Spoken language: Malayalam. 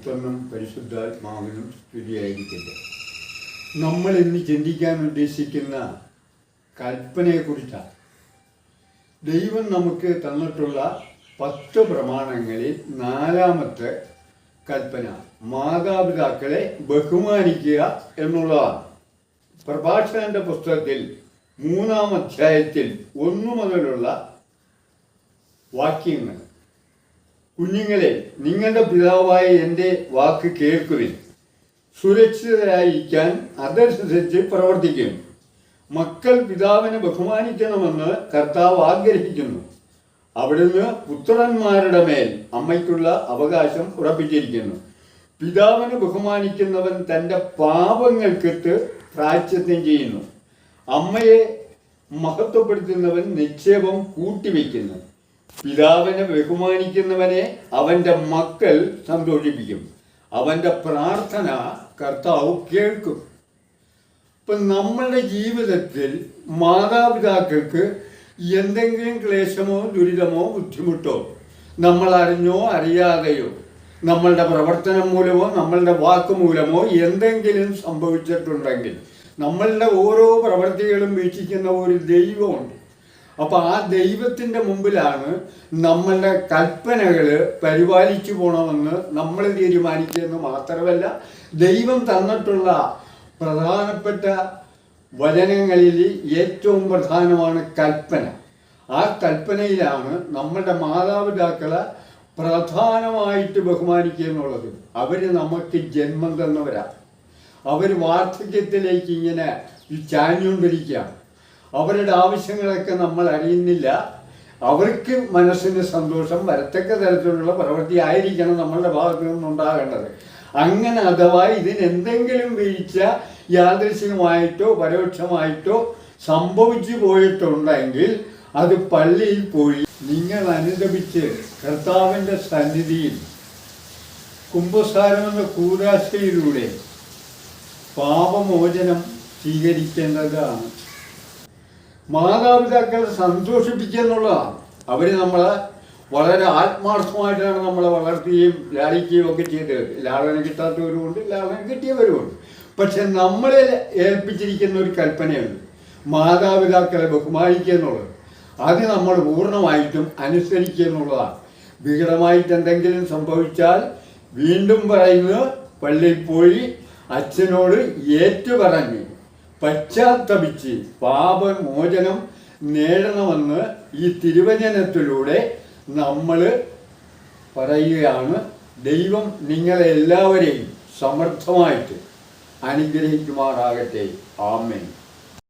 പുത്രനും പരിശുദ്ധാത്മാവിനും സ്തുതിയായിരിക്കട്ടെ നമ്മൾ ഇന്ന് ചിന്തിക്കാൻ ഉദ്ദേശിക്കുന്ന കൽപ്പനയെക്കുറിച്ചാണ്. ദൈവം നമുക്ക് തന്നിട്ടുള്ള പത്ത് പ്രമാണങ്ങളിൽ നാലാമത്തെ കൽപ്പന മാതാപിതാക്കളെ ബഹുമാനിക്കുക എന്നുള്ളതാണ്. പ്രഭാഷകന്റെ പുസ്തകത്തിൽ മൂന്നാം അധ്യായത്തിൽ ഒന്നു മുതലുള്ള വാക്യങ്ങൾ. കുഞ്ഞുങ്ങളെ നിങ്ങളുടെ പിതാവായ എന്റെ വാക്ക് കേൾക്കുവിൻ. സുരക്ഷിതരായിരിക്കാൻ അതനുസരിച്ച് പ്രവർത്തിക്കും. മക്കൾ പിതാവിനെ ബഹുമാനിക്കണമെന്ന് കർത്താവ് ആഗ്രഹിക്കുന്നു. അവിടുന്ന് പുത്രന്മാരുടെ മേൽ അമ്മയ്ക്കുള്ള അവകാശം ഉറപ്പിച്ചിരിക്കുന്നു. പിതാവിനെ ബഹുമാനിക്കുന്നവൻ തന്റെ പാപങ്ങൾക്കിട്ട് പ്രാച്യത്യം ചെയ്യുന്നു. അമ്മയെ മഹത്വപ്പെടുത്തുന്നവൻ നിക്ഷേപം കൂട്ടിവെക്കുന്നു. പിതാവിനെ ബഹുമാനിക്കുന്നവനെ അവന്റെ മക്കൾ സന്തോഷിപ്പിക്കും അവന്റെ പ്രാർത്ഥന കർത്താവ് കേൾക്കും. ഇപ്പം നമ്മളുടെ ജീവിതത്തിൽ മാതാപിതാക്കൾക്ക് എന്തെങ്കിലും ക്ലേശമോ ദുരിതമോ ബുദ്ധിമുട്ടോ നമ്മൾ അറിഞ്ഞോ അറിയാതെയോ നമ്മളുടെ പ്രവർത്തനം മൂലമോ നമ്മളുടെ വാക്ക് മൂലമോ എന്തെങ്കിലും സംഭവിച്ചിട്ടുണ്ടെങ്കിൽ നമ്മളുടെ ഓരോ പ്രവൃത്തികളും വീക്ഷിക്കുന്ന ഒരു ദൈവമുണ്ട്. അപ്പോൾ ആ ദൈവത്തിന്റെ മുമ്പിലാണ് നമ്മളുടെ കൽപ്പനകൾ പരിപാലിച്ചു പോകണമെന്ന് നമ്മൾ തീരുമാനിക്കുന്നു മാത്രമല്ല ദൈവം തന്നിട്ടുള്ള പ്രധാനപ്പെട്ട വചനങ്ങളിൽ ഏറ്റവും പ്രധാനമാണ് കൽപ്പന. ആ കൽപ്പനയിലാണ് നമ്മളുടെ മാതാപിതാക്കളെ പ്രധാനമായിട്ട് ബഹുമാനിക്കുക എന്നുള്ളത്. അവർ നമുക്ക് ജന്മം തന്നവരാണ് അവർ വാർദ്ധക്യത്തിലേക്ക് ഇങ്ങനെ ചാഞ്ഞുകൊണ്ടിരിക്കുകയാണ്. അവരുടെ ആവശ്യങ്ങളൊക്കെ നമ്മൾ അറിയുന്നില്ല. അവർക്ക് മനസ്സിന് സന്തോഷം വരത്തക്ക തരത്തിലുള്ള പ്രവൃത്തി ആയിരിക്കണം നമ്മളുടെ ഭാഗത്തു നിന്നുണ്ടാകേണ്ടത് അങ്ങനെ അഥവാ ഇതിനെന്തെങ്കിലും വീഴ്ച യാദൃശികമായിട്ടോ പരോക്ഷമായിട്ടോ സംഭവിച്ചു പോയിട്ടുണ്ടെങ്കിൽ അത് പള്ളിയിൽ പോയി നിങ്ങൾ അനുദപിച്ച് കർത്താവിന്റെ സന്നിധിയിൽ കുംഭസാരം എന്ന കൂതാശയിലൂടെ പാപമോചനം സ്വീകരിക്കേണ്ടതാണ്. മാതാപിതാക്കളെ സന്തോഷിപ്പിക്കുക എന്നുള്ളതാണ് അവർ നമ്മളെ വളരെ ആത്മാർത്ഥമായിട്ടാണ് നമ്മളെ വളർത്തുകയും ലാളിക്കുകയും ഒക്കെ ചെയ്തത്. ലാളന കിട്ടാത്തവരുമുണ്ട് ലാളന കിട്ടിയവരുമുണ്ട്. പക്ഷെ നമ്മളെ ഏൽപ്പിച്ചിരിക്കുന്ന ഒരു കൽപ്പനയുണ്ട് മാതാപിതാക്കളെ ബഹുമാനിക്കുക എന്നുള്ളത്. അത് നമ്മൾ പൂർണമായിട്ടും അനുസരിക്കുക എന്നുള്ളതാണ്. വികടമായിട്ട് എന്തെങ്കിലും സംഭവിച്ചാൽ വീണ്ടും പറയുന്നത് പള്ളിയിൽ പോയി അച്ഛനോട് ഏറ്റുപറഞ്ഞ് പശ്ചാത്തപിച്ച് പാപമോചനം നേടണമെന്ന് ഈ തിരുവചനത്തിലൂടെ നമ്മൾ പറയുകയാണ്. ദൈവം നിങ്ങളെ എല്ലാവരെയും സമർത്ഥമായിട്ട് അനുഗ്രഹിക്കുമാറാകട്ടെ. ആമേൻ.